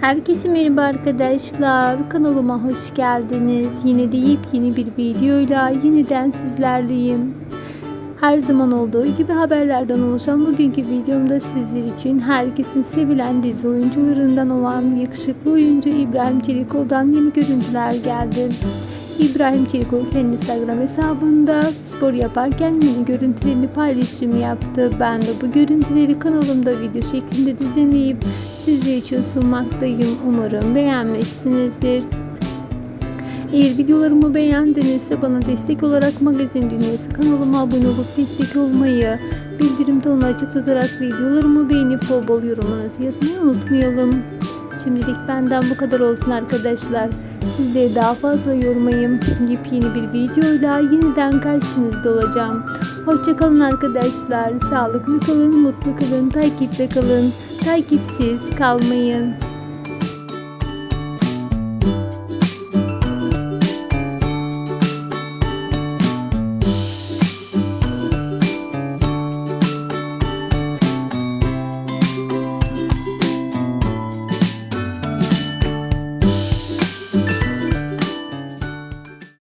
Herkese merhaba arkadaşlar. Kanalıma hoş geldiniz. Yine de yepyeni bir videoyla yeniden sizlerleyim. Her zaman olduğu gibi haberlerden oluşan bugünkü videomda sizler için herkesin sevilen dizi oyuncularından olan yakışıklı oyuncu İbrahim Çelikoğlu'dan yeni görüntüler geldi. İbrahim Çelikoğlu kendi Instagram hesabında spor yaparken yeni görüntülerini paylaşım yaptı. Ben de bu görüntüleri kanalımda video şeklinde düzenleyip sizler için sunmaktayım. Umarım beğenmişsinizdir. Eğer videolarımı beğendinizse bana destek olarak Magazin Dünyası kanalıma abone olup destek olmayı, bildirim tonunu açık tutarak videolarımı beğenip bol bol yorumlarınızı yazmayı unutmayalım. Şimdilik benden bu kadar olsun arkadaşlar. Sizleri daha fazla yormayayım. Yepyeni bir videoyla yeniden karşınızda olacağım. Hoşçakalın arkadaşlar. Sağlıklı kalın, mutlu kalın, takipte kalın. Takipsiz kalmayın.